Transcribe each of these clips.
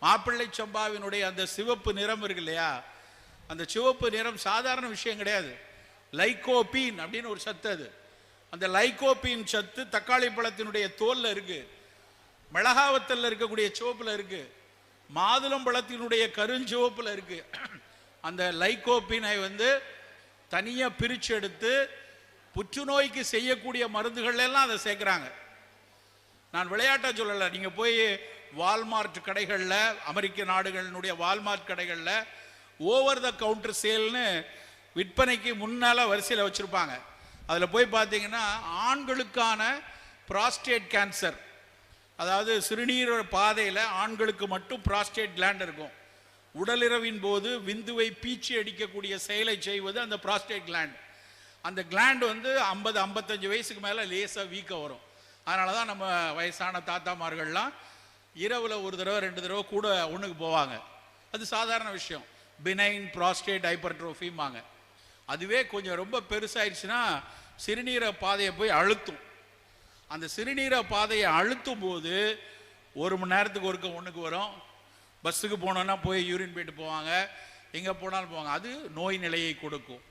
மாப்பிள்ளை சம்பாவினுடைய அந்த சிவப்பு நிறம் இருக்கு இல்லையா? அந்த சிவப்பு நிறம் சாதாரண விஷயம் கிடையாது. லைகோபீன் அப்படின்னு ஒரு சத்து அது. அந்த லைகோபீன் சத்து தக்காளி பழத்தினுடைய தோலில் இருக்கு. மிளகாவத்தல்ல இருக்கக்கூடிய சிவப்பில் இருக்கு. மாதுளம் பழத்தினுடைய கருஞ்சிவப்பில் இருக்கு. அந்த லைகோபீனை வந்து தனியாக பிரித்து எடுத்து புற்றுநோய்க்கு செய்யக்கூடிய மருந்துகள் எல்லாம் அதை சேர்க்குறாங்க. நான் விளையாட்டா சொல்லலை. நீங்க போய் வால்மார்ட் கடைகளில் அமெரிக்க நாடுகளினுடைய வால்மார்ட் கடைகளில் ஓவர் த கவுண்டர் சேல்னு விற்பனைக்கு முன்னால வரிசையில் வச்சிருப்பாங்க. அதில் போய் பார்த்தீங்கன்னா ஆண்களுக்கான ப்ராஸ்டேட் கேன்சர் அதாவது சிறுநீர பாதையில் ஆண்களுக்கு மட்டும் ப்ராஸ்டேட் கிளாண்ட் இருக்கும். உடலிரவின் போது விந்துவை பீச்சி அடிக்கக்கூடிய செயலை செய்வது அந்த ப்ராஸ்டேட் கிளாண்ட் அந்த கிளாண்ட் வந்து ஐம்பது ஐம்பத்தஞ்சு வயசுக்கு மேலே லேசாக வீக்கம் வரும். அதனால தான் நம்ம வயசான தாத்தாமார்கள்லாம் இரவில் ஒரு தடவை ரெண்டு தடவை கூட ஒன்றுக்கு போவாங்க. அது சாதாரண விஷயம். பினைன் ப்ராஸ்டேட் ஹைப்பர்ட்ரோஃபிம்பாங்க அதுவே கொஞ்சம் ரொம்ப பெருசாயிடுச்சுன்னா சிறுநீரக பாதையை போய் அழுத்தும். அந்த சிறுநீரக பாதையை அழுத்தும் போது ஒரு மணி நேரத்துக்கு ஒருக்க ஒன்றுக்கு வரும். பஸ்ஸுக்கு போனோன்னா போய் யூரின் போயிட்டு போவாங்க. எங்கே போனாலும் போவாங்க. அது நோய் நிலையை கொடுக்கும்.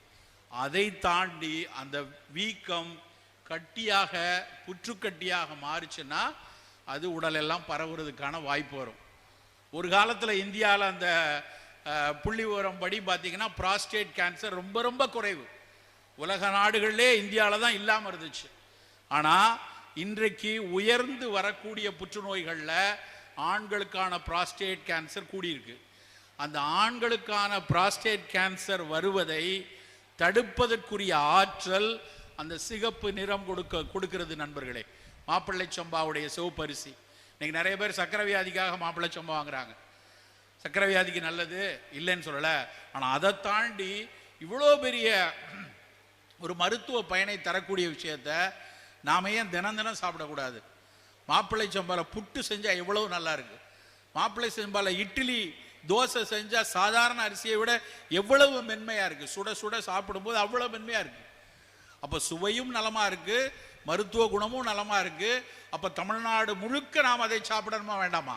அதை தாண்டி அந்த வீக்கம் கட்டியாக புற்றுக்கட்டியாக மாறுச்சுன்னா அது உடலெல்லாம் பரவுறதுக்கான வாய்ப்பு வரும். ஒரு காலத்தில் இந்தியாவில் அந்த புள்ளி விவரம் படி பார்த்தீங்கன்னா ப்ராஸ்டேட் கேன்சர் ரொம்ப ரொம்ப குறைவு. உலக நாடுகளிலே இந்தியாவில் தான் இல்லாமல் இருந்துச்சு. ஆனால் இன்றைக்கு உயர்ந்து வரக்கூடிய புற்றுநோய்களில் ஆண்களுக்கான ப்ராஸ்டேட் கேன்சர் கூடியிருக்கு. அந்த ஆண்களுக்கான ப்ராஸ்டேட் கேன்சர் வருவதை தடுப்பதற்குரிய ஆற்றல் அந்த சிகப்பு நிறம் கொடுக்க கொடுக்கிறது நண்பர்களே. மாப்பிள்ளை சம்பாவுடைய சிவப்பரிசி. இன்னைக்கு நிறைய பேர் சக்கரை வியாதிக்காக மாப்பிள்ளை சம்பா வாங்குறாங்க. சக்கரை வியாதிக்கு நல்லது இல்லைன்னு சொல்லலை. ஆனால் அதை தாண்டி இவ்வளோ பெரிய ஒரு மருத்துவ பயனை தரக்கூடிய விஷயத்த நாம ஏன் தினம் தினம் சாப்பிடக்கூடாது? மாப்பிள்ளை சம்பால புட்டு செஞ்சால் எவ்வளவு நல்லா இருக்கு? மாப்பிள்ளை சம்பால இட்லி தோசை செஞ்சால் சாதாரண அரிசியை விட எவ்வளவு மென்மையாக இருக்குது சுட சுட சாப்பிடும்போது அவ்வளோ மென்மையாக இருக்குது அப்போ சுவையும் நலமா இருக்குது மருத்துவ குணமும் நலமா இருக்குது அப்போ தமிழ்நாடு முழுக்க நாம் அதை சாப்பிடணுமா வேண்டாமா?